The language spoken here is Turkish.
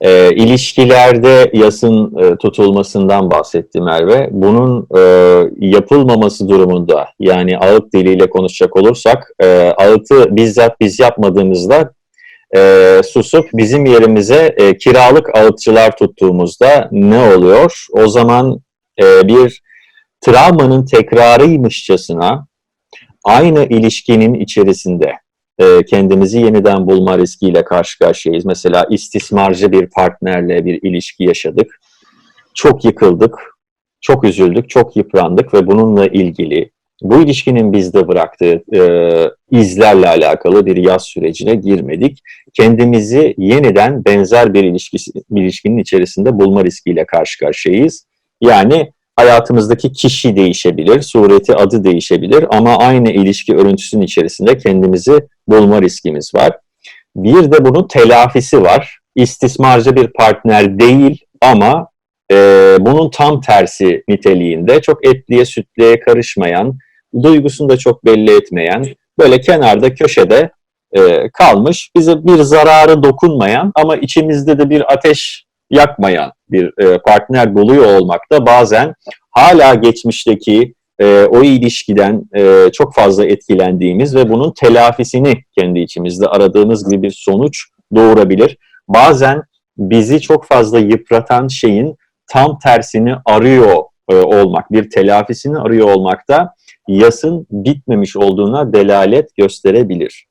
E, ilişkilerde yasın e, tutulmasından bahsetti Merve. Bunun e, yapılmaması durumunda yani ağıt diliyle konuşacak olursak e, ağıtı bizzat biz yapmadığımızda e, susup bizim yerimize e, kiralık ağıtçılar tuttuğumuzda ne oluyor? O zaman e, bir travmanın tekrarıymışçasına aynı ilişkinin içerisinde e, kendimizi yeniden bulma riskiyle karşı karşıyayız. Mesela istismarcı bir partnerle bir ilişki yaşadık. Çok yıkıldık, çok üzüldük, çok yıprandık ve bununla ilgili bu ilişkinin bizde bıraktığı e, izlerle alakalı bir yaz sürecine girmedik. Kendimizi yeniden benzer bir ilişkisi, bir ilişkinin içerisinde bulma riskiyle karşı karşıyayız. Yani hayatımızdaki kişi değişebilir, sureti adı değişebilir ama aynı ilişki örüntüsünün içerisinde kendimizi bulma riskimiz var. Bir de bunun telafisi var. İstismarcı bir partner değil ama e, bunun tam tersi niteliğinde çok etliye sütlüye karışmayan, duygusunu da çok belli etmeyen, böyle kenarda köşede e, kalmış, bize bir zararı dokunmayan ama içimizde de bir ateş yakmayan bir e, partner buluyor olmak da bazen hala geçmişteki e, o ilişkiden e, çok fazla etkilendiğimiz ve bunun telafisini kendi içimizde aradığımız gibi bir sonuç doğurabilir. Bazen bizi çok fazla yıpratan şeyin tam tersini arıyor e, olmak, bir telafisini arıyor olmak da yasın bitmemiş olduğuna delalet gösterebilir.